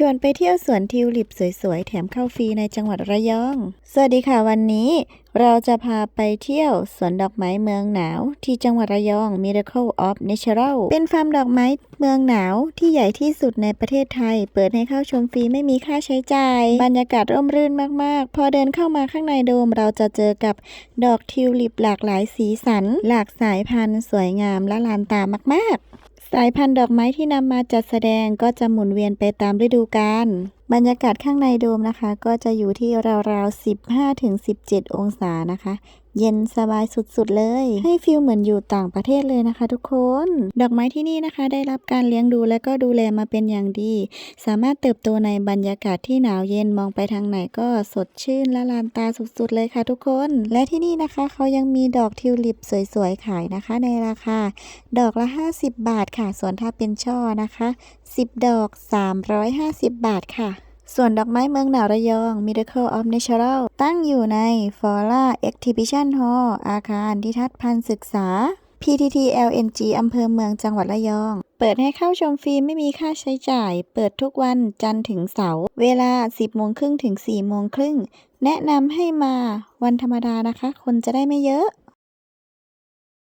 ชวนไปเที่ยวสวนทิวลิปสวยๆ แถมเข้าฟรีในจังหวัดระยอง สวัสดีค่ะวันนี้ เราจะพาไปเที่ยวสวนดอกไม้เมืองหนาว ที่จังหวัดระยอง Miracle of Natural เป็นฟาร์มดอกไม้เมืองหนาวที่ใหญ่ที่สุดในประเทศไทย เปิดให้เข้าชมฟรีไม่มีค่าใช้จ่าย บรรยากาศร่มรื่นมากๆ พอเดินเข้ามาข้างในโดม เราจะเจอกับดอกทิวลิปหลากหลายสีสัน หลากสายพันธุ์สวยงามและลานตามาก ๆ สายพันธุ์ดอกไม้ที่นำมาจัดแสดงก็จะหมุนเวียนไปตามฤดูกาล บรรยากาศข้างในโดมนะคะ ก็จะอยู่ที่ราวๆ 15-17 องศานะคะ เย็นสบายสุดๆเลย ให้ฟิลเหมือนอยู่ต่างประเทศเลยนะคะ ทุกคน ดอกไม้ที่นี่นะคะ ได้รับการเลี้ยงดูและก็ดูแลมาเป็นอย่างดี สามารถเติบโตในบรรยากาศที่หนาวเย็นมองไปทางไหนก็สดชื่นละลานตาสุดๆเลยค่ะ ทุกคน และที่นี่นะคะเขายังมีดอกทิวลิปสวยๆขายนะคะ ในราคา ดอกละ 50 บาทค่ะ ส่วนถ้าเป็นช่อนะคะ 10 ดอก 350 บาทค่ะ ส่วนดอกไม้เมืองหนาวระยอง Miracle of Natural ตั้งอยู่ใน Flora Exhibition Hall อาคารที่ทัศน์พันศึกษา PTT LNG อำเภอเมืองจังหวัดระยอง เปิดให้เข้าชมฟรีไม่มีค่าใช้จ่าย เปิดทุกวันจันทร์ถึงเสาร์ เวลา 10โมงครึ่งถึง4โมงครึ่ง แนะนำให้มาวันธรรมดานะคะ คนจะได้ไม่เยอะ